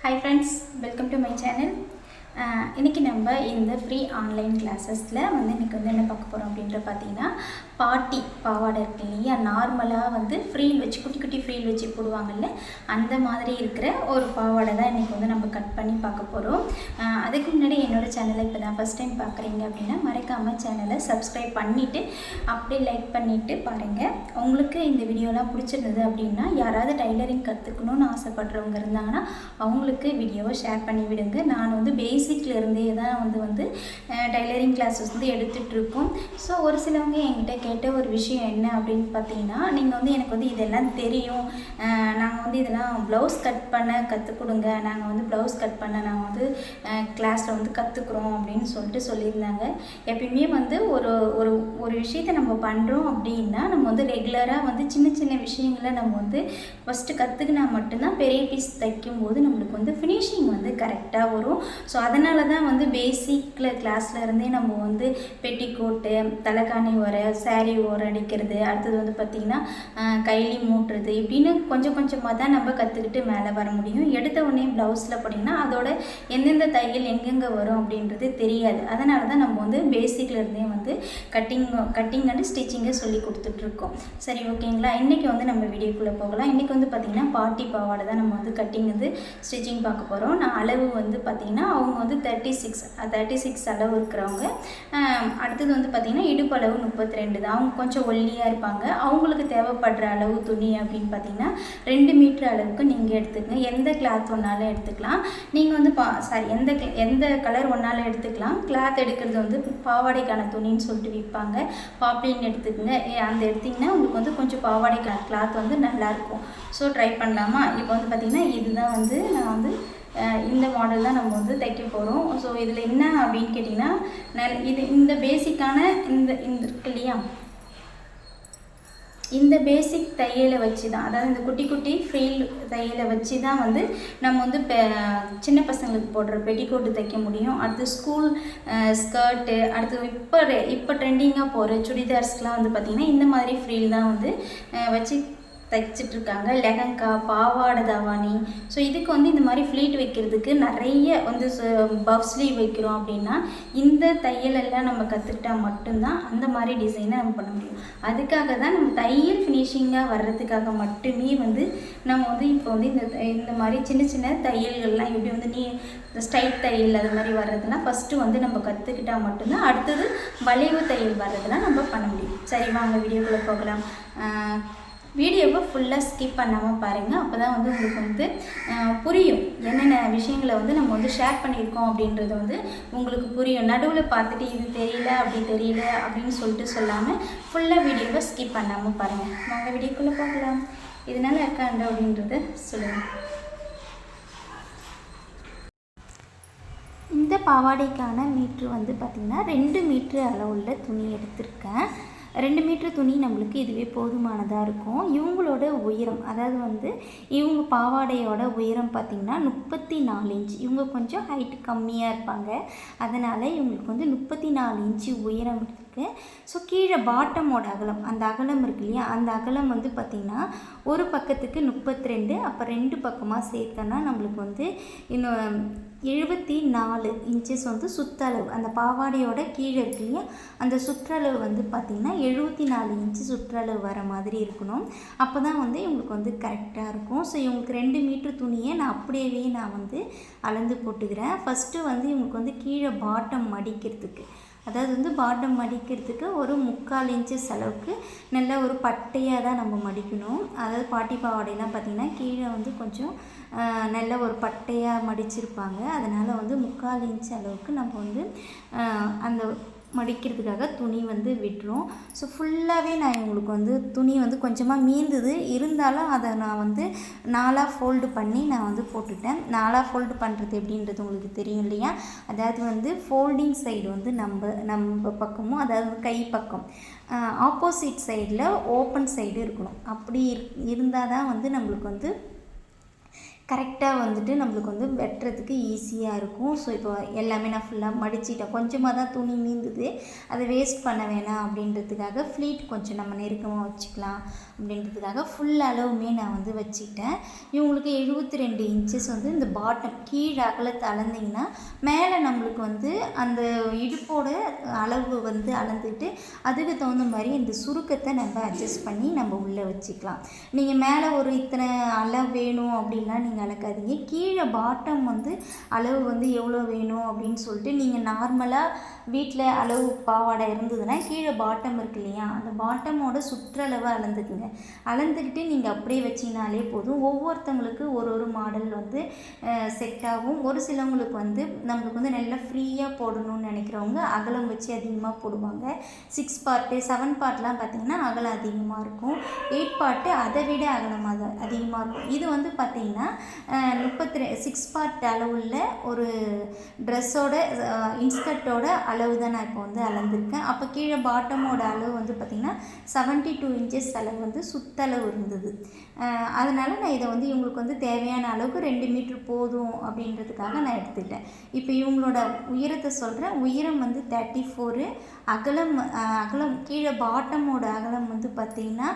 Hi friends welcome to my channel இன்றைக்கி நம்ம இந்த ஃப்ரீ ஆன்லைன் கிளாஸஸில் வந்து இன்றைக்கி வந்து என்ன பார்க்க போகிறோம் அப்படின்ற பார்த்தீங்கன்னா பாட்டி பாவாடை இருக்கு இல்லையா? நார்மலாக வந்து ஃப்ரீல் வச்சு குட்டி குட்டி ஃப்ரீல் வச்சு போடுவாங்கல்ல? அந்த மாதிரி இருக்கிற ஒரு பாவாடை தான் இன்றைக்கி வந்து நம்ம கட் பண்ணி பார்க்க போகிறோம் அதுக்கு முன்னாடி என்னோடய சேனலை இப்போ தான் ஃபஸ்ட் டைம் பார்க்குறீங்க அப்படின்னா மறக்காமல் சேனலை சப்ஸ்கிரைப் பண்ணிவிட்டு அப்படியே லைக் பண்ணிவிட்டு பாருங்கள் உங்களுக்கு இந்த வீடியோலாம் பிடிச்சிருந்தது அப்படின்னா யாராவது டைலரிங் கற்றுக்கணும்னு ஆசைப்படுறவங்க இருந்தாங்கன்னா அவங்களுக்கு வீடியோவை ஷேர் பண்ணி விடுங்க. நான் வந்து பேசிக்லேருந்தே தான் வந்து வந்து டைலரிங் கிளாஸஸ் வந்து எடுத்துகிட்ருக்கோம் ஸோ ஒரு சிலவங்க என்கிட்ட கேட்ட ஒரு விஷயம் என்ன அப்படின்னு பார்த்தீங்கன்னா நீங்கள் வந்து எனக்கு வந்து இதெல்லாம் தெரியும். நாங்கள் வந்து இதெல்லாம் ப்ளவுஸ் கட் பண்ண கற்றுக் கொடுங்க. நாங்கள் வந்து ப்ளவுஸ் கட் பண்ண நாங்கள் வந்து கிளாஸில் வந்து கற்றுக்குறோம் அப்படின்னு சொல்லிட்டு சொல்லியிருந்தாங்க. எப்பயுமே வந்து ஒரு ஒரு ஒரு விஷயத்தை நம்ம பண்ணுறோம் அப்படின்னா நம்ம வந்து ரெகுலராக வந்து சின்ன சின்ன விஷயங்களை நம்ம வந்து ஃபஸ்ட்டு கற்றுக்கினா மட்டும்தான் பெரிய பீஸ் தைக்கும்போது நம்மளுக்கு வந்து ஃபினிஷிங் வந்து கரெக்டாக வரும். ஸோ அதனால தான் வந்து பேசிக்கில் கிளாஸில் இருந்தே நம்ம வந்து பெட்டிக்கோட்டு தலைக்காணி உரை சாரீ ஓரடிக்கிறது அடிக்கிறது. அடுத்தது வந்து பார்த்திங்கன்னா கைலி மூட்டுறது. இப்படின்னு கொஞ்சம் கொஞ்சமாக தான் நம்ம கற்றுக்கிட்டு மேலே வர முடியும். எடுத்த உடனே ப்ளவுஸில் போட்டிங்கன்னா அதோட எந்தெந்த தையல் எங்கெங்கே வரும் அப்படின்றது தெரியாது. அதனால தான் நம்ம வந்து பேசிக்லேருந்தே வந்து கட்டிங் கட்டிங் அண்ட் ஸ்டிச்சிங்கை சொல்லி கொடுத்துட்ருக்கோம் சரி ஓகேங்களா? இன்றைக்கி வந்து நம்ம வீடியோக்குள்ளே போகலாம். இன்றைக்கி வந்து பார்த்திங்கன்னா பாட்டி பாவாடை தான் நம்ம வந்து கட்டிங் வந்து ஸ்டிச்சிங் பார்க்க போகிறோம் நான் அளவு வந்து பார்த்திங்கன்னா அவங்க வந்து தேர்ட்டி சிக்ஸ் தேர்ட்டி சிக்ஸ் அளவு இருக்கிறவங்க. அடுத்தது வந்து பார்த்திங்கன்னா இடுப்பளவு முப்பத்தி ரெண்டு தான். அவங்க கொஞ்சம் ஒல்லியாக இருப்பாங்க. அவங்களுக்கு தேவைப்படுற அளவு துணி அப்படின்னு பார்த்தீங்கன்னா ரெண்டு மீட்டர் அளவுக்கு நீங்கள் எடுத்துக்கங்க. எந்த கிளாத் ஒன்றாலும் எடுத்துக்கலாம். நீங்கள் வந்து பா சாரி எந்த எந்த கலர் ஒன்றாலும் எடுத்துக்கலாம். கிளாத் எடுக்கிறது வந்து பாவாடைக்கான துணின்னு சொல்லிட்டு விற்பாங்க. பாப்ளின் எடுத்துக்கங்க. அந்த எடுத்திங்கன்னா உங்களுக்கு வந்து கொஞ்சம் பாவாடைக்கான கிளாத் வந்து நல்லாயிருக்கும் ஸோ ட்ரை பண்ணலாமா? இப்போ வந்து பார்த்திங்கன்னா இதுதான் வந்து நான் வந்து இந்த மாடல் தான் நம்ம வந்து தைக்க போகிறோம் ஸோ இதில் என்ன அப்படின்னு கேட்டிங்கன்னா நல் இது இந்த பேசிக்கான இந்த இந்த இருக்கு இல்லையா? இந்த பேசிக் தையலை வச்சு தான் அதாவது இந்த குட்டி குட்டி ஃபெயில் தையலை வச்சு தான் வந்து நம்ம வந்து சின்ன பசங்களுக்கு போடுற பெட்டிக்கோட்டு தைக்க முடியும். அடுத்து ஸ்கூல் ஸ்கர்ட்டு அடுத்து இப்போ இப்போ ட்ரெண்டிங்காக போகிற சுடிதார்ஸ்க்கெலாம் வந்து பார்த்திங்கன்னா இந்த மாதிரி ஃப்ரீல் தான் வந்து வச்சு தைச்சிட்ருக்காங்க. லெஹங்கா பாவாடை தாவாணி ஸோ இதுக்கு வந்து இந்த மாதிரி ஃப்ளீட் வைக்கிறதுக்கு நிறைய வந்து பஃப் ஸ்லீவ் வைக்கிறோம் அப்படின்னா இந்த தையலெல்லாம் நம்ம கற்றுக்கிட்டா மட்டும்தான் அந்த மாதிரி டிசைனை நம்ம பண்ண முடியும். அதுக்காக தான் நம்ம தையல் ஃபினிஷிங்காக வர்றதுக்காக மட்டுமே வந்து நம்ம வந்து இப்போ வந்து இந்த இந்த மாதிரி சின்ன சின்ன தையல்கள்லாம் எப்படி வந்து நீ ஸ்டைட் தையல் அது மாதிரி வர்றதுலாம் ஃபஸ்ட்டு வந்து நம்ம கற்றுக்கிட்டால் மட்டும்தான் அடுத்தது வளைவு தையல் வர்றதுலாம் நம்ம பண்ண முடியும். சரி வாங்க வீடியோக்குள்ளே போகலாம். வீடியோவை ஃபுல்லாக ஸ்கிப் பண்ணாமல் பாருங்கள் அப்போ தான் வந்து உங்களுக்கு வந்து புரியும் என்னென்ன விஷயங்களை வந்து நம்ம வந்து ஷேர் பண்ணியிருக்கோம் அப்படின்றது வந்து உங்களுக்கு புரியும். நடுவில் பார்த்துட்டு இது தெரியல அப்படி தெரியல அப்படின்னு சொல்லிட்டு சொல்லாமல் ஃபுல்லாக வீடியோவை ஸ்கிப் பண்ணாமல் பாருங்கள் நாங்கள் வீடியோக்குள்ளே பார்க்கலாம் இதனால் இருக்காண்டு அப்படின்றத சொல்லுங்கள் இந்த பாவாடைக்கான மீட்ரு வந்து பார்த்திங்கன்னா ரெண்டு மீட்ரு அளவுள்ள துணி எடுத்திருக்கேன். ரெண்டு மீட்ரு துணி நம்மளுக்கு இதுவே போதுமானதாக இருக்கும். இவங்களோட உயரம் அதாவது வந்து இவங்க பாவாடையோட உயரம் பார்த்திங்கன்னா முப்பத்தி நாலு இன்ச் இவங்க கொஞ்சம் ஹைட் கம்மியாக இருப்பாங்க. அதனால் இவங்களுக்கு வந்து முப்பத்தி நாலு இன்ச்சு உயரம் இருக்குது ஸோ கீழே பாட்டமோட அகலம் அந்த அகலம் இருக்கு இல்லையா? அந்த அகலம் வந்து பார்த்திங்கன்னா ஒரு பக்கத்துக்கு முப்பத்தி ரெண்டு அப்போ ரெண்டு பக்கமாக சேர்த்தோன்னா நம்மளுக்கு வந்து இன்னும் எழுபத்தி நாலு இன்ச்சஸ் வந்து சுற்றளவு அந்த பாவாடையோட கீழே இருக்கு இல்லையா? அந்த சுற்றளவு வந்து பார்த்திங்கன்னா எழுபத்தி நாலு இன்ச்சு சுற்றளவு வர மாதிரி இருக்கணும். அப்போ தான் வந்து இவங்களுக்கு வந்து கரெக்டாக இருக்கும். ஸோ இவங்களுக்கு ரெண்டு மீட்ரு துணியை நான் அப்படியே நான் வந்து அளந்து போட்டுக்கிறேன். ஃபஸ்ட்டு வந்து இவங்களுக்கு வந்து கீழே பாட்டம் மடிக்கிறதுக்கு. அதாவது வந்து பாட்டம் மடிக்கிறதுக்கு ஒரு முக்கால் இன்ச்சஸ் அளவுக்கு நல்ல ஒரு பட்டையாக தான் நம்ம மடிக்கணும். அதாவது பாட்டி பாவாடையெல்லாம் பார்த்திங்கன்னா கீழே வந்து கொஞ்சம் நல்ல ஒரு பட்டையாக மடிச்சிருப்பாங்க. அதனால் வந்து முக்கால் இன்ச் அளவுக்கு நம்ம வந்து அந்த மடிக்கிறதுக்காக துணி வந்து விட்டுரும். ஸோ ஃபுல்லாகவே நான் உங்களுக்கு வந்து துணி வந்து கொஞ்சமாக மீந்தது. இருந்தாலும் அதை நான் வந்து நாலாக ஃபோல்டு பண்ணி நான் வந்து போட்டுட்டேன். நாலாக ஃபோல்டு பண்ணுறது எப்படின்றது உங்களுக்கு தெரியும் இல்லையா? அதாவது வந்து ஃபோல்டிங் சைடு வந்து நம்ம நம்ம பக்கமும் அதாவது கை பக்கம். ஆப்போசிட் சைடில் ஓப்பன் சைடு இருக்கணும். அப்படி இருந்தால் தான் வந்து நம்மளுக்கு வந்து கரெக்டாக வந்துட்டு நம்மளுக்கு வந்து வெட்டுறதுக்கு ஈஸியாக இருக்கும். ஸோ இப்போ எல்லாமே நான் ஃபுல்லாக மடிச்சிட்டேன். கொஞ்சமாக தான் துணி நீந்துது. அதை வேஸ்ட் பண்ண வேணாம் அப்படின்றதுக்காக ஃப்ளீட் கொஞ்சம் நம்ம நெருக்கமாக வச்சுக்கலாம் அப்படின்றதுக்காக ஃபுல் அளவுமே நான் வந்து வச்சுக்கிட்டேன். இவங்களுக்கு எழுபத்தி ரெண்டு இன்ச்சஸ் வந்து இந்த பாட்டம் கீழே அகலத்தை அளந்தீங்கன்னா மேலே நம்மளுக்கு வந்து அந்த இடுப்போட அளவு வந்து அளந்துட்டு அதுக்கு தகுந்த மாதிரி இந்த சுருக்கத்தை நம்ம அட்ஜஸ்ட் பண்ணி நம்ம உள்ளே வச்சுக்கலாம். நீங்கள் மேலே ஒரு இத்தனை அளவு வேணும் அப்படின்லாம் நீங்கள் அளக்காதீங்க கீழே பாட்டம் வந்து அளவு வந்து எவ்வளோ வேணும் அப்படின்னு சொல்லிட்டு நீங்கள் நார்மலாக வீட்டில் அளவு பாவாடை இருந்ததுன்னா கீழே பாட்டம் இருக்கு இல்லையா? அந்த பாட்டமோட சுற்றளவு அளந்துக்குங்க. அளந்துக்கிட்டு நீங்கள் அப்படியே வச்சிங்கனாலே போதும். ஒவ்வொருத்தவங்களுக்கு ஒரு ஒரு மாடல் வந்து செட் ஆகும். ஒரு சிலவங்களுக்கு வந்து நம்மளுக்கு வந்து நல்லா ஃப்ரீயாக போடணும்னு நினைக்கிறவங்க அகலம் வச்சு அதிகமாக போடுவாங்க. சிக்ஸ் பார்ட்டு செவன் பார்ட்லாம் பார்த்திங்கன்னா அகலம் அதிகமாக இருக்கும். எயிட் பார்ட்டு அதை விட அகலமாக அதிகமாக இருக்கும். இது வந்து பார்த்திங்கன்னா முப்பத்தி சிக்ஸ் பார்ட் அளவுள்ள ஒரு ட்ரெஸ்ஸோட இன்ஸ்கர்ட்டோட அளவு தான் நான் இப்போ வந்து அளந்திருக்கேன். அப்போ கீழே பாட்டமோட அளவு வந்து பார்த்திங்கன்னா செவன்ட்டி டூ இன்ச்சஸ் அளவு வந்து சுத்தளவு இருந்தது. அதனால் நான் இதை வந்து இவங்களுக்கு வந்து தேவையான அளவுக்கு ரெண்டு மீட்ரு போதும் அப்படின்றதுக்காக நான் எடுத்துக்கிட்டேன் இப்போ இவங்களோட உயரத்தை சொல்கிறேன் உயரம் வந்து தேர்ட்டி ஃபோரு அகலம் அகலம் கீழே பாட்டமோட அகலம் வந்து பார்த்திங்கன்னா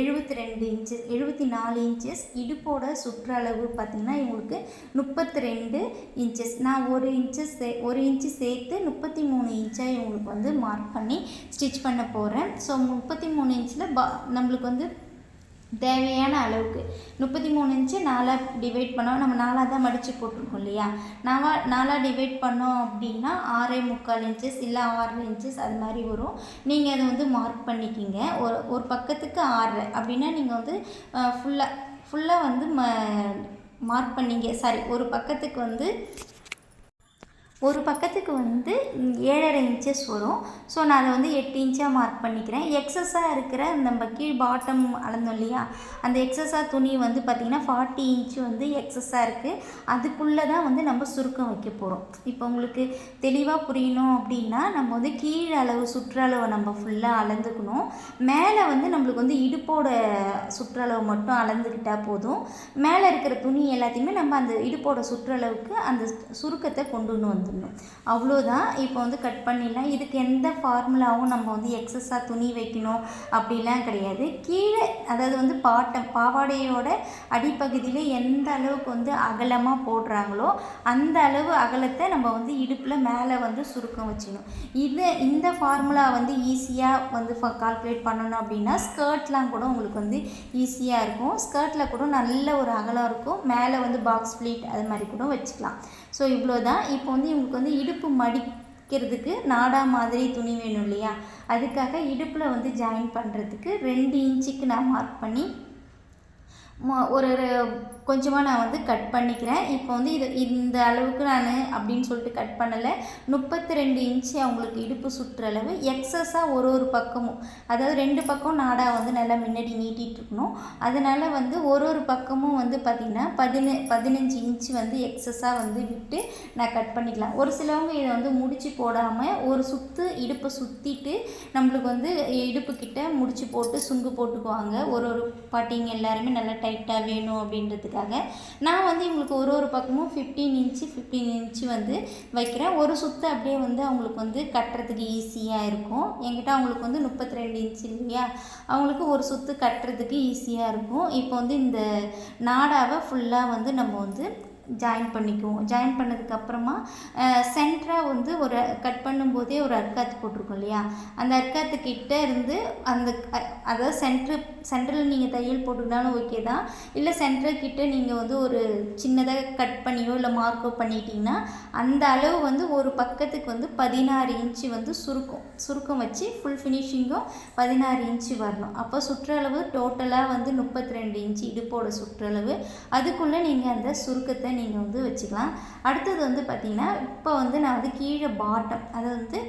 எழுபத்தி ரெண்டு இன்ச்சஸ் எழுபத்தி நாலு இன்ச்சஸ் இடுப்போட சுற்றளவு பார்த்திங்கன்னா இவங்களுக்கு முப்பத்தி ரெண்டு இன்ச்சஸ் நான் ஒரு இன்ச்சஸ் சே ஒரு இன்ச்சு சேர்த்து முப்பத்தி மூணு இன்ச்சாக இவங்களுக்கு வந்து மார்க் பண்ணி ஸ்டிச் பண்ண போகிறேன் ஸோ முப்பத்தி மூணு இன்ச்சில் பா நம்மளுக்கு வந்து தேவையான அளவுக்கு முப்பத்தி மூணு இன்ச்சு நாலாக டிவைட் பண்ணோம். நம்ம நாலாக தான் மடித்து போட்டிருக்கோம் இல்லையா? நாவா நாலாக டிவைட் பண்ணோம் அப்படின்னா ஆறே முக்கால் இன்ச்சஸ் இல்லை ஆறு இன்ச்சஸ் அது மாதிரி வரும். நீங்கள் அதை வந்து மார்க் பண்ணிக்கிங்க. ஒரு ஒரு பக்கத்துக்கு ஆறு அப்படின்னா நீங்கள் வந்து ஃபுல்லாக ஃபுல்லாக வந்து ம மார்க் பண்ணிங்க. சாரி ஒரு பக்கத்துக்கு வந்து ஒரு பக்கத்துக்கு வந்து ஏழரை இன்ச்சஸ் வரும். ஸோ நான் அதை வந்து எட்டு இன்ச்சாக மார்க் பண்ணிக்கிறேன். எக்ஸஸாக இருக்கிற நம்ம கீழ் பாட்டம் அளந்தோம் இல்லையா? அந்த எக்ஸஸாக துணி வந்து பார்த்திங்கன்னா ஃபார்ட்டி இன்ச்சு வந்து எக்ஸஸாக இருக்குது அதுக்குள்ளே தான் வந்து நம்ம சுருக்கம் வைக்க போகிறோம் இப்போ உங்களுக்கு தெளிவாக புரியணும் அப்படின்னா நம்ம வந்து கீழ் அளவு சுற்றளவை நம்ம ஃபுல்லாக அளந்துக்கணும். மேலே வந்து நம்மளுக்கு வந்து இடுப்போட சுற்றளவு மட்டும் அளந்துக்கிட்டால் போதும். மேலே இருக்கிற துணி எல்லாத்தையுமே நம்ம அந்த இடுப்போட சுற்றளவுக்கு அந்த சுருக்கத்தை கொண்டு வந்து வந்துடணும் அவ்வளோதான் இப்போ வந்து கட் பண்ணிடலாம். இதுக்கு எந்த ஃபார்முலாவும் நம்ம வந்து எக்ஸஸாக துணி வைக்கணும் அப்படிலாம் கிடையாது. கீழே அதாவது வந்து பாட்டம் பாவாடையோட அடிப்பகுதியில் எந்த அளவுக்கு வந்து அகலமாக போடுறாங்களோ அந்த அளவு அகலத்தை நம்ம வந்து இடுப்பில் மேலே வந்து சுருக்கம் வச்சுக்கணும் இது இந்த ஃபார்முலா வந்து ஈஸியாக வந்து கால்குலேட் பண்ணணும் அப்படின்னா ஸ்கர்ட்லாம் கூட உங்களுக்கு வந்து ஈஸியாக இருக்கும். ஸ்கர்ட்டில் கூட நல்ல ஒரு அகலம் இருக்கும். மேலே வந்து பாக்ஸ் ஃப்ளீட் அது மாதிரி கூட வச்சுக்கலாம். ஸோ இவ்வளோ தான் இப்போ வந்து இவங்களுக்கு வந்து இடுப்பு மடிக்கிறதுக்கு நாடா மாதிரி துணி வேணும் இல்லையா? அதுக்காக இடுப்பில் வந்து ஜாயின் பண்ணுறதுக்கு ரெண்டு இன்ச்சுக்கு நான் மார்க் பண்ணி ஒரு கொஞ்சமாக நான் வந்து கட் பண்ணிக்கிறேன். இப்போ வந்து இது இந்த அளவுக்கு நான் அப்படின்னு சொல்லிட்டு கட் பண்ணலை. முப்பத்தி ரெண்டு இன்ச்சு அவங்களுக்கு இடுப்பு சுற்றுற அளவு எக்ஸஸாக ஒரு ஒரு பக்கமும். அதாவது ரெண்டு பக்கம் நாடாக வந்து நல்லா முன்னாடி நீட்டிகிட்டு இருக்கணும். அதனால் வந்து ஒரு ஒரு பக்கமும் வந்து பார்த்திங்கன்னா பதின பதினஞ்சு இன்ச்சு வந்து எக்ஸஸாக வந்து விட்டு நான் கட் பண்ணிக்கலாம். ஒரு சிலவங்க இதை வந்து முடிச்சு போடாமல் ஒரு சுற்று இடுப்பை சுற்றிட்டு நம்மளுக்கு வந்து இடுப்புக்கிட்ட முடிச்சு போட்டு சுங்கு போட்டுக்குவாங்க. ஒரு ஒரு பாட்டிங்க எல்லாருமே நல்லா டைட்டாக வேணும் அப்படின்றதுக்கு அப்படின்றதுக்காக நான் வந்து இவங்களுக்கு ஒரு ஒரு பக்கமும் ஃபிஃப்டீன் இன்ச்சு ஃபிஃப்டீன் இன்ச்சு வந்து வைக்கிறேன். ஒரு சுற்று அப்படியே வந்து அவங்களுக்கு வந்து கட்டுறதுக்கு ஈஸியாக இருக்கும். என்கிட்ட அவங்களுக்கு வந்து முப்பத்தி ரெண்டு இன்ச்சு இல்லையா? அவங்களுக்கு ஒரு சுற்று கட்டுறதுக்கு ஈஸியாக இருக்கும். இப்போ வந்து இந்த நாடாவை ஃபுல்லாக வந்து நம்ம வந்து ஜாயின் பண்ணிக்குவோம். ஜாயின் பண்ணதுக்கப்புறமா சென்டராக வந்து ஒரு கட் பண்ணும்போதே ஒரு அர்க்காத்து போட்டிருக்கோம் இல்லையா? அந்த அர்க்காத்துக்கிட்ட இருந்து அந்த அதாவது சென்ட்ரு சென்டரில் நீங்கள் தையல் போட்டுக்கிட்டாலும் ஓகே தான். இல்லை சென்டர்கிட்ட நீங்கள் வந்து ஒரு சின்னதாக கட் பண்ணியோ இல்லை மார்க்கோ பண்ணிட்டீங்கன்னா அந்த அளவு வந்து ஒரு பக்கத்துக்கு வந்து பதினாறு இன்ச்சு வந்து சுருக்கம். சுருக்கம் வச்சு ஃபுல் ஃபினிஷிங்கும் பதினாறு இன்ச்சு வரணும். அப்போ சுற்றளவு டோட்டலாக வந்து முப்பத்தி ரெண்டு இன்ச்சு இடுப்போட சுற்றளவு. அதுக்குள்ளே நீங்கள் அந்த சுருக்கத்தை நீங்கள் வந்து வச்சுக்கலாம். அடுத்தது வந்து பார்த்திங்கன்னா இப்போ வந்து நான் வந்து கீழே பாட்டம் அதாவது வந்து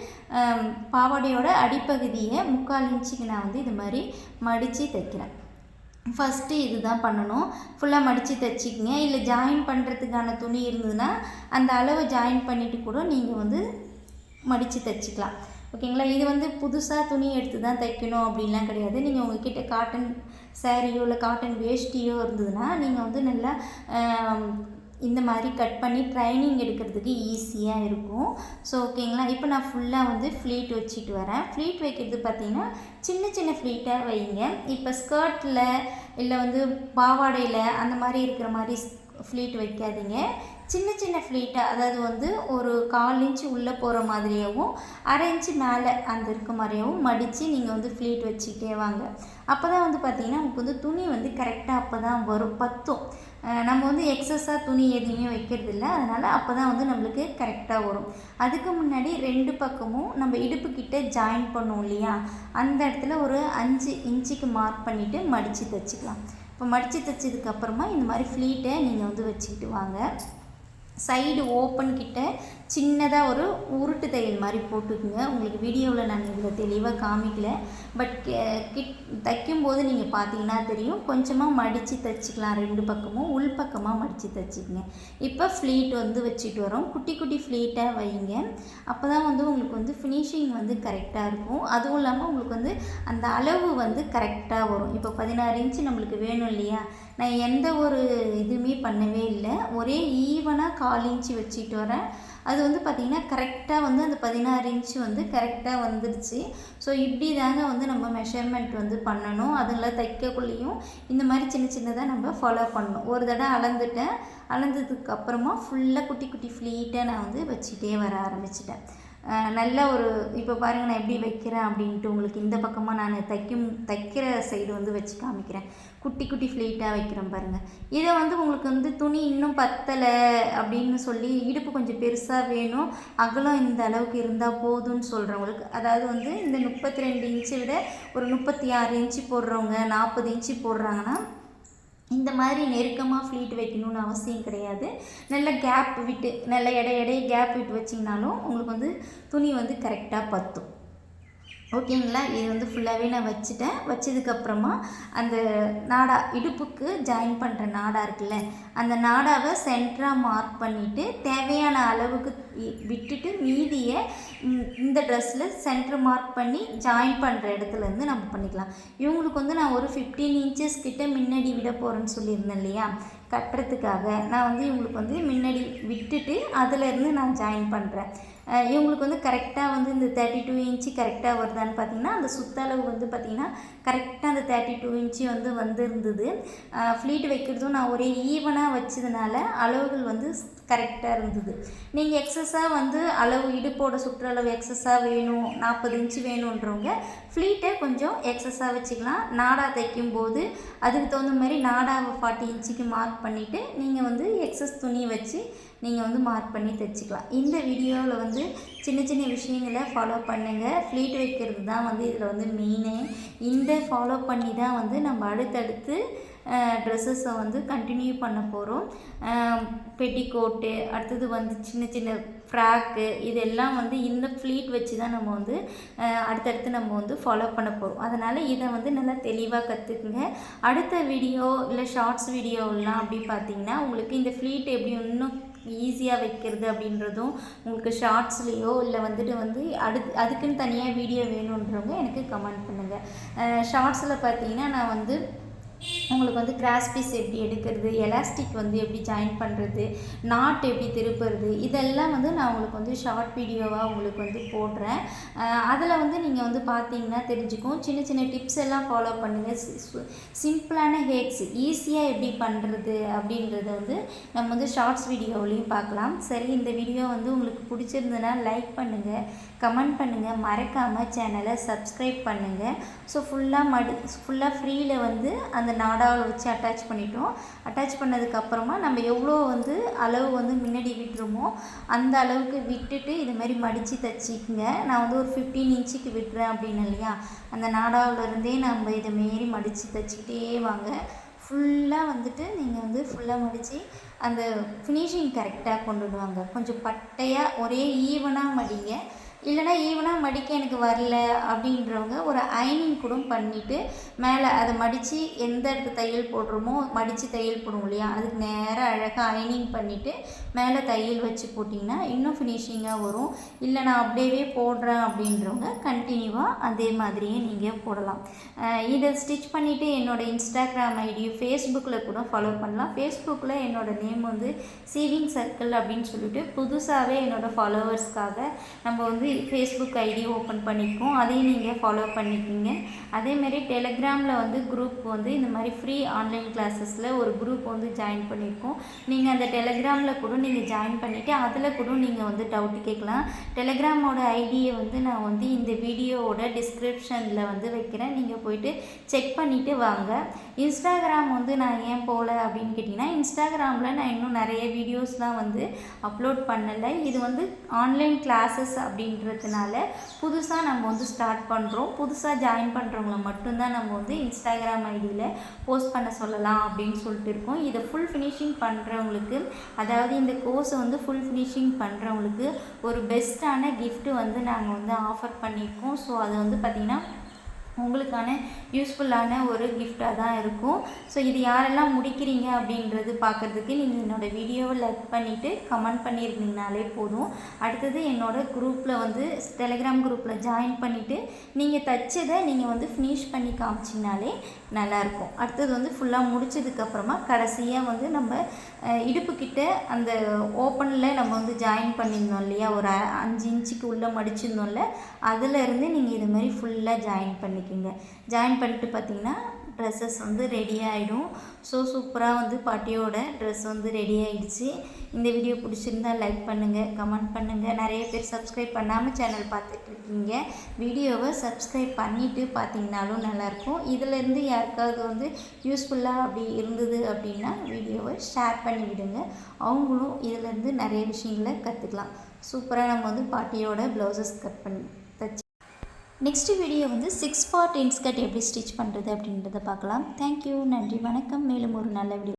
பாவாடையோட அடிப்பகுதியை முக்கால் இன்ச்சுக்கு நான் வந்து இது மாதிரி மடித்து தைக்கிறேன். ஃபஸ்ட்டு இது தான் பண்ணணும் ஃபுல்லாக மடித்து தைச்சிக்கங்க. இல்லை ஜாயின் பண்ணுறதுக்கான துணி இருந்ததுன்னா அந்த அளவை ஜாயின் பண்ணிவிட்டு கூட நீங்கள் வந்து மடித்து தைச்சிக்கலாம். ஓகேங்களா? இது வந்து புதுசாக துணி எடுத்து தான் தைக்கணும் அப்படின்லாம் கிடையாது. நீங்கள் உங்ககிட்ட காட்டன் சேரீயோ இல்லை காட்டன் வேஷ்டியோ இருந்ததுன்னா நீங்கள் வந்து நல்லா இந்த மாதிரி கட் பண்ணி ட்ரைனிங் எடுக்கிறதுக்கு ஈஸியாக இருக்கும். ஸோ ஓகேங்களா இப்போ நான் ஃபுல்லாக வந்து ஃப்ளீட் வச்சுட்டு வரேன். ஃப்ளீட் வைக்கிறது பார்த்தீங்கன்னா சின்ன சின்ன ஃப்ளீட்டாக வைங்க. இப்போ ஸ்கர்ட்டில் இல்லை வந்து பாவாடையில் அந்த மாதிரி இருக்கிற மாதிரி ஃப்ளீட் வைக்காதீங்க. சின்ன சின்ன ஃப்ளீட்டாக அதாவது வந்து ஒரு கால் இன்ச்சு உள்ளே போகிற மாதிரியாகவும் அரை இன்ச்சு மேலே அந்த இருக்க மாதிரியாகவும் மடித்து நீங்கள் வந்து ஃப்ளீட் வச்சுக்கிட்டே வாங்க. அப்போ தான் வந்து பார்த்திங்கன்னா உங்களுக்கு வந்து துணி வந்து கரெக்டாக அப்போ தான் வரும். பத்தும். நம்ம வந்து எக்ஸஸாக துணி எதுவுமே வைக்கிறது இல்லை அதனால் அப்போ தான் வந்து நம்மளுக்கு கரெக்டாக வரும். அதுக்கு முன்னாடி ரெண்டு பக்கமும் நம்ம இடுப்புக்கிட்ட ஜாயின் பண்ணுவோம் இல்லையா? அந்த இடத்துல ஒரு அஞ்சு இன்ச்சுக்கு மார்க் பண்ணிவிட்டு மடித்து தைச்சிக்கலாம். இப்போ மடித்து தைச்சதுக்கப்புறமா இந்த மாதிரி ஃப்ளீட்டை நீங்கள் வந்து வச்சுக்கிட்டு வாங்க. சைடு ஓப்பன் கிட்ட சின்னதாக ஒரு உருட்டு தையல் மாதிரி போட்டுக்குங்க. உங்களுக்கு வீடியோவில் நான் இதில் தெளிவாக காமிக்கல. பட் கிட் தைக்கும்போது நீங்கள் பார்த்தீங்கன்னா தெரியும். கொஞ்சமாக மடித்து தைச்சிக்கலாம் ரெண்டு பக்கமும். உள் பக்கமாக மடித்து தைச்சிக்கங்க. இப்போ ஃப்ளீட் வந்து வச்சுட்டு வரோம். குட்டி குட்டி ஃப்ளீட்டாக வைங்க. அப்போ தான் வந்து உங்களுக்கு வந்து ஃபினிஷிங் வந்து கரெக்டாக இருக்கும். அதுவும் இல்லாமல் உங்களுக்கு வந்து அந்த அளவு வந்து கரெக்டாக வரும். இப்போ பதினாறு இன்ச்சு நம்மளுக்கு வேணும் இல்லையா? நான் எந்த ஒரு எதுவுமே பண்ணவே இல்லை. ஒரே ஈவனாக கால் இன்ச்சு வச்சுட்டு வரேன். அது வந்து பார்த்திங்கன்னா கரெக்டாக வந்து அந்த பதினாறு இன்ச்சு வந்து கரெக்டாக வந்துடுச்சு ஸோ இப்படி தாங்க வந்து நம்ம மெஷர்மெண்ட் வந்து பண்ணணும். அதில் தைக்கக்குள்ளேயும் இந்த மாதிரி சின்ன சின்னதாக நம்ம ஃபாலோ பண்ணணும். ஒரு தடவை அளந்துட்டேன். அளந்ததுக்கு அப்புறமா ஃபுல்லாக குட்டி குட்டி ஃப்ளீட்டாக நான் வந்து வச்சுட்டே வர ஆரம்பிச்சிட்டேன். நல்ல ஒரு இப்போ பாருங்கள் நான் எப்படி வைக்கிறேன் அப்படின்ட்டு உங்களுக்கு இந்த பக்கமாக நான் தைக்கும் தைக்கிற சைடு வந்து வச்சு காமிக்கிறேன். குட்டி குட்டி ஃப்ளீட்டாக வைக்கிறேன் பாருங்கள் இதை வந்து உங்களுக்கு வந்து துணி இன்னும் பத்தலை அப்படின்னு சொல்லி இடுப்பு கொஞ்சம் பெருசாக வேணும். அகலம் இந்த அளவுக்கு இருந்தால் போதும்னு சொல்கிறவங்களுக்கு அதாவது வந்து இந்த முப்பத்தி ரெண்டு இன்ச்சை விட ஒரு முப்பத்தி ஆறு இன்ச்சு போடுறவங்க நாற்பது இன்ச்சு போடுறாங்கன்னா இந்த மாதிரி நெருக்கமாக ஃப்ளீட் வைக்கணும்னு அவசியம் கிடையாது. நல்ல கேப் விட்டு நல்ல எடை எடையை கேப் விட்டு வச்சிங்கனாலும் உங்களுக்கு வந்து துணி வந்து கரெக்டாக பத்தும். ஓகேங்களா இது வந்து ஃபுல்லாகவே நான் வச்சுட்டேன். வச்சதுக்கப்புறமா அந்த நாடா இடுப்புக்கு ஜாயின் பண்ணுற நாடா இருக்குல்ல அந்த நாடாவை சென்டராக மார்க் பண்ணிவிட்டு தேவையான அளவுக்கு விட்டுட்டு மீதியை இந்த ட்ரெஸ்ஸில் சென்டர் மார்க் பண்ணி ஜாயின் பண்ணுற இடத்துலேருந்து நம்ம பண்ணிக்கலாம். இவங்களுக்கு வந்து நான் ஒரு ஃபிஃப்டீன் இன்ச்சஸ் கிட்டே முன்னாடி விட போகிறேன்னு சொல்லியிருந்தேன் இல்லையா? கட்டுறதுக்காக. நான் வந்து இவங்களுக்கு வந்து முன்னாடி விட்டுட்டு அதிலேருந்து நான் ஜாயின் பண்ணுறேன் இவங்களுக்கு வந்து கரெக்டாக வந்து இந்த தேர்ட்டி டூ இன்ச்சு கரெக்டாக வருதான்னு பார்த்தீங்கன்னா அந்த சுத்தளவு வந்து பார்த்திங்கன்னா கரெக்டாக அந்த தேர்ட்டி டூ இன்ச்சு வந்து வந்திருந்தது. ஃப்ளீட் வைக்கிறதும் நான் ஒரே ஈவனாக வச்சதுனால அளவுகள் வந்து கரெக்டாக இருந்தது. நீங்கள் எக்ஸஸாக வந்து அளவு இடுப்போட சுற்றளவு எக்ஸஸாக வேணும் நாற்பது இன்ச்சு வேணுன்றவங்க ஃப்ளீட்டை கொஞ்சம் எக்ஸஸாக வச்சுக்கலாம். நாடா தைக்கும் போது அதுக்கு தகுந்த மாதிரி நாடாவை ஃபார்ட்டி இன்ச்சுக்கு மார்க் பண்ணிவிட்டு நீங்கள் வந்து எக்ஸஸ் துணி வச்சு நீங்கள் வந்து மார்க் பண்ணி தைச்சிக்கலாம். இந்த வீடியோவில் வந்து சின்ன சின்ன விஷயங்களை ஃபாலோ பண்ணுங்கள் ஃப்ளீட் வைக்கிறது தான் வந்து இதில் வந்து மெயினு இந்த ஃபாலோ பண்ணி தான் வந்து நம்ம அடுத்தடுத்து ட்ரெஸ்ஸஸை வந்து கண்டினியூ பண்ண போகிறோம் பெட்டிக்கோட்டு அடுத்தது வந்து சின்ன சின்ன ஃப்ராக்கு இதெல்லாம் வந்து இந்த ஃப்ளீட் வச்சு தான் நம்ம வந்து அடுத்தடுத்து நம்ம வந்து ஃபாலோ பண்ண போகிறோம் அதனால் இதை வந்து நல்லா தெளிவாக கற்றுக்குங்க அடுத்த வீடியோ இல்லை ஷார்ட்ஸ் வீடியோலாம் அப்படி பார்த்தீங்கன்னா உங்களுக்கு இந்த ஃப்ளீட் எப்படி இன்னும் ஈஸியாக வைக்கிறது அப்படின்றதும் உங்களுக்கு ஷார்ட்ஸ்லேயோ இல்லை வந்துட்டு வந்து அடுத்து அதுக்குன்னு தனியாக வீடியோ வேணுன்றவங்க எனக்கு கமெண்ட் பண்ணுங்கள் ஷார்ட்ஸில் பார்த்தீங்கன்னா நான் வந்து உங்களுக்கு வந்து கிராஸ் பீஸ் எப்படி எடுக்கிறது எலாஸ்டிக் வந்து எப்படி ஜாயின் பண்ணுறது நாட் எப்படி திருப்புறது இதெல்லாம் வந்து நான் உங்களுக்கு வந்து ஷார்ட் வீடியோவாக உங்களுக்கு வந்து போடுறேன். அதில் வந்து நீங்கள் வந்து பார்த்தீங்கன்னா தெரிஞ்சுக்கும். சின்ன சின்ன டிப்ஸ் எல்லாம் ஃபாலோ பண்ணுங்கள் சிம்பிளான ஹேக்ஸ் ஈஸியாக எப்படி பண்ணுறது அப்படின்றத வந்து நம்ம வந்து ஷார்ட்ஸ் வீடியோவிலையும் பார்க்கலாம். சரி இந்த வீடியோ வந்து உங்களுக்கு பிடிச்சிருந்ததுன்னா லைக் பண்ணுங்கள் கமெண்ட் பண்ணுங்கள் மறக்காமல் சேனலை சப்ஸ்கிரைப் பண்ணுங்கள் ஸோ ஃபுல்லாக மடி ஃபுல்லாக ஃப்ரீயில் வந்து அந்த நாடாவில் வச்சு அட்டாச் பண்ணிட்டோம். அட்டாச் பண்ணதுக்கப்புறமா நம்ம எவ்வளோ வந்து அளவு வந்து முன்னாடி விட்டுருமோ அந்த அளவுக்கு விட்டுட்டு இது மாதிரி மடித்து தைச்சிக்கங்க. நான் வந்து ஒரு ஃபிஃப்டீன் இன்ச்சுக்கு விட்டுறேன் அப்படின்னு இல்லையா? அந்த நாடாவில் இருந்தே நம்ம இதை மாரி மடித்து தைச்சிக்கிட்டே வாங்க. ஃபுல்லாக வந்துட்டு நீங்கள் வந்து ஃபுல்லாக மடித்து அந்த ஃபினிஷிங் கரெக்டாக கொண்டு வருவாங்க கொஞ்சம் பட்டையாக ஒரே ஈவனாக மடிங்க. இல்லைனா ஈவனாக மடிக்க எனக்கு வரல அப்படின்றவங்க ஒரு அயனிங் கூட பண்ணிவிட்டு மேலே அதை மடித்து எந்த இடத்து தையல் போடுறோமோ மடித்து தையல் போடுவோம் இல்லையா? அதுக்கு நேராக அழகாக அயனிங் பண்ணிவிட்டு மேலே தையல் வச்சு போட்டிங்கன்னா இன்னும் ஃபினிஷிங்காக வரும். இல்லை நான் அப்படியே போடுறேன் அப்படின்றவங்க கண்டினியூவாக அதே மாதிரியே நீங்கள் போடலாம். இதை ஸ்டிச் பண்ணிவிட்டு என்னோடய இன்ஸ்டாகிராம் ஐடி ஃபேஸ்புக்கில் கூட ஃபாலோ பண்ணலாம். ஃபேஸ்புக்கில் என்னோடய நேம் வந்து சீவிங் சர்க்கிள் அப்படின்னு சொல்லிட்டு புதுசாகவே என்னோடய ஃபாலோவர்ஸ்க்காக நம்ம வந்து ஃபேஸ்புக் ஐடி ஓப்பன் பண்ணியிருக்கோம் அதையும் நீங்கள் ஃபாலோ பண்ணிக்கிங்க. அதேமாரி டெலிகிராமில் வந்து குரூப் வந்து இந்த மாதிரி ஃப்ரீ ஆன்லைன் கிளாஸஸில் ஒரு குரூப் வந்து ஜாயின் பண்ணியிருக்கோம் நீங்கள் அந்த டெலிகிராமில் கூட நீங்கள் ஜாயின் பண்ணிவிட்டு அதில் கூட நீங்கள் வந்து டவுட் கேட்கலாம். டெலிகிராமோட ஐடியை வந்து நான் வந்து இந்த வீடியோவோட டிஸ்கிரிப்ஷனில் வந்து வைக்கிறேன். நீங்கள் போயிட்டு செக் பண்ணிவிட்டு வாங்க. இன்ஸ்டாகிராம் வந்து நான் ஏன் போகல அப்படின்னு கேட்டிங்கன்னா இன்ஸ்டாகிராமில் நான் இன்னும் நிறைய வீடியோஸ்லாம் வந்து அப்லோட் பண்ணலை. இது வந்து ஆன்லைன் கிளாஸஸ் அப்படின்றதுனால புதுசாக நம்ம வந்து ஸ்டார்ட் பண்ணுறோம் புதுசாக ஜாயின் பண்ணுறவங்கள மட்டும்தான் நம்ம வந்து இன்ஸ்டாகிராம் ஐடியில் போஸ்ட் பண்ண சொல்லலாம் அப்படின்னு சொல்லிட்டு இருக்கோம். இதை ஃபுல் ஃபினிஷிங் பண்ணுறவங்களுக்கு அதாவது இந்த கோர்ஸை வந்து ஃபுல் ஃபினிஷிங் பண்ணுறவங்களுக்கு ஒரு பெஸ்ட்டான கிஃப்ட்டு வந்து நாங்கள் வந்து ஆஃபர் பண்ணியிருக்கோம். ஸோ அது வந்து பார்த்திங்கன்னா உங்களுக்கான யூஸ்ஃபுல்லான ஒரு கிஃப்டாக தான் இருக்கும். ஸோ இது யாரெல்லாம் முடிக்கிறீங்க அப்படின்றது பார்க்குறதுக்கு நீங்கள் என்னோடய வீடியோவை லைக் பண்ணிவிட்டு கமெண்ட் பண்ணியிருந்தீங்கனாலே போதும். அடுத்தது என்னோடய குரூப்பில் வந்து டெலிகிராம் குரூப்பில் ஜாயின் பண்ணிவிட்டு நீங்கள் தச்சதை நீங்கள் வந்து ஃபினிஷ் பண்ணி காமிச்சிங்கனாலே நல்லாயிருக்கும் அடுத்தது வந்து ஃபுல்லாக முடிச்சதுக்கப்புறமா கடைசியாக வந்து நம்ம இடுப்புக்கிட்ட அந்த ஓப்பனில் நம்ம வந்து ஜாயின் பண்ணியிருந்தோம் இல்லையா? ஒரு அஞ்சு இன்ச்சுக்கு உள்ளே மடிச்சிருந்தோம்ல அதிலேருந்து நீங்கள் இது மாதிரி ஃபுல்லாக ஜாயின் பண்ணிக்கோங்க. ஜாயின் பண்ணிட்டு பார்த்தீங்கன்னா ட்ரெஸ்ஸஸ் வந்து ரெடி ஆகிடும் ஸோ சூப்பராக வந்து பாட்டியோட ட்ரெஸ் வந்து ரெடி ஆகிடுச்சு இந்த வீடியோ பிடிச்சிருந்தா லைக் பண்ணுங்கள் கமெண்ட் பண்ணுங்கள் நிறைய பேர் சப்ஸ்கிரைப் பண்ணாமல் சேனல் பார்த்துட்ருக்கீங்க வீடியோவை சப்ஸ்கிரைப் பண்ணிவிட்டு பார்த்தீங்கனாலும் நல்லாயிருக்கும். இதிலேருந்து யாருக்காவது வந்து யூஸ்ஃபுல்லாக அப்படி இருந்தது அப்படின்னா வீடியோவை ஷேர் பண்ணி விடுங்க. அவங்களும் இதிலேருந்து நிறைய விஷயங்களை கற்றுக்கலாம் சூப்பராக நம்ம வந்து பாட்டியோட ப்ளவுசஸ் கட் பண்ணி நெக்ஸ்ட் வீடியோ வந்து சிக்ஸ் பார்ட் இன்ஸ்கர்ட் எப்படி ஸ்டிச் பண்ணுறது அப்படின்றத பார்க்கலாம். தேங்க்யூ நன்றி. வணக்கம். மேலும் ஒரு நல்ல வீடியோ